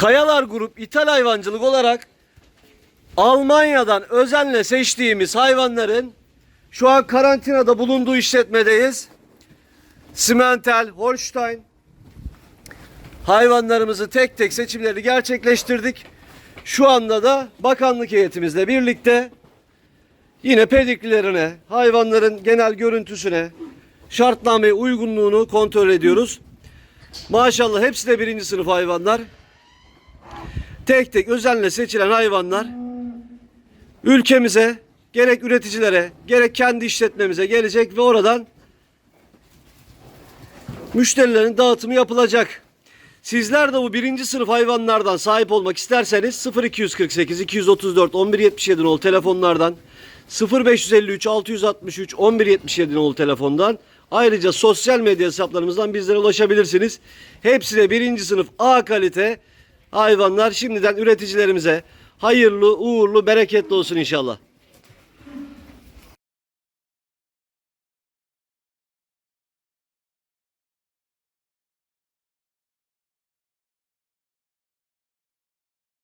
Kayalar Grup İthal Hayvancılık olarak Almanya'dan özenle seçtiğimiz hayvanların şu an karantinada bulunduğu işletmedeyiz. Simental, Holstein hayvanlarımızı tek tek seçimleri gerçekleştirdik. Şu anda da bakanlık heyetimizle birlikte yine pediklilerine, hayvanların genel görüntüsüne, şartnameye uygunluğunu kontrol ediyoruz. Maşallah hepsi de birinci sınıf hayvanlar. Tek tek özenle seçilen hayvanlar ülkemize gerek üreticilere gerek kendi işletmemize gelecek ve oradan müşterilerin dağıtımı yapılacak. Sizler de bu birinci sınıf hayvanlardan sahip olmak isterseniz 0248 234 1177 nolu telefonlardan 0553 663 1177 nolu telefondan ayrıca sosyal medya hesaplarımızdan bizlere ulaşabilirsiniz. Hepsi de birinci sınıf A kalite hayvanlar şimdiden üreticilerimize hayırlı, uğurlu, bereketli olsun inşallah.